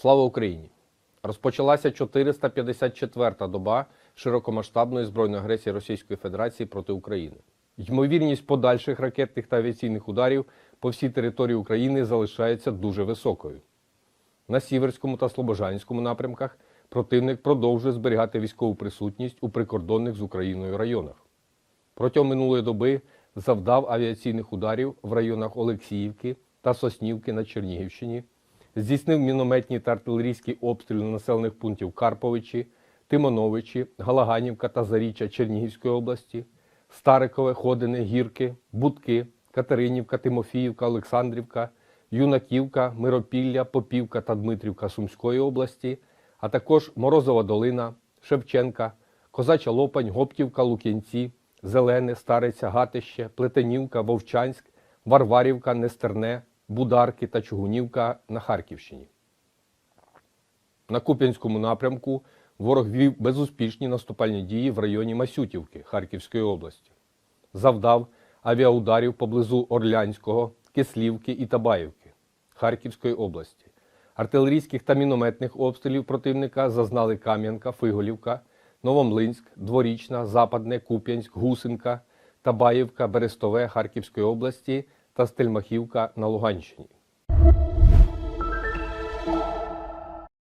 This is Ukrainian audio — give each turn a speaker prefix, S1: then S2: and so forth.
S1: Слава Україні! Розпочалася 454-та доба широкомасштабної збройної агресії Російської Федерації проти України. Ймовірність подальших ракетних та авіаційних ударів по всій території України залишається дуже високою. На Сіверському та Слобожанському напрямках противник продовжує зберігати військову присутність у прикордонних з Україною районах. Протягом минулої доби завдав авіаційних ударів в районах Олексіївки та Соснівки на Чернігівщині, здійснив мінометні та артилерійські обстріли населених пунктів Карповичі, Тимоновичі, Галаганівка та Заріччя Чернігівської області, Старикове, Ходине, Гірки, Будки, Катеринівка, Тимофіївка, Олександрівка, Юнаківка, Миропілля, Попівка та Дмитрівка Сумської області, а також Морозова долина, Шевченка, Козача Лопань, Гоптівка, Лук'янці, Зелене, Стариця, Гатище, Плетенівка, Вовчанськ, Варварівка, Нестерне, Бударки та Чугунівка на Харківщині. На Куп'янському напрямку ворог вів безуспішні наступальні дії в районі Масютівки Харківської області. Завдав авіаударів поблизу Орлянського, Кислівки і Табаївки Харківської області. Артилерійських та мінометних обстрілів противника зазнали Кам'янка, Фиголівка, Новомлинськ, Дворічна, Западне, Куп'янськ, Гусинка, Табаївка, Берестове Харківської області та Стельмахівка на Луганщині.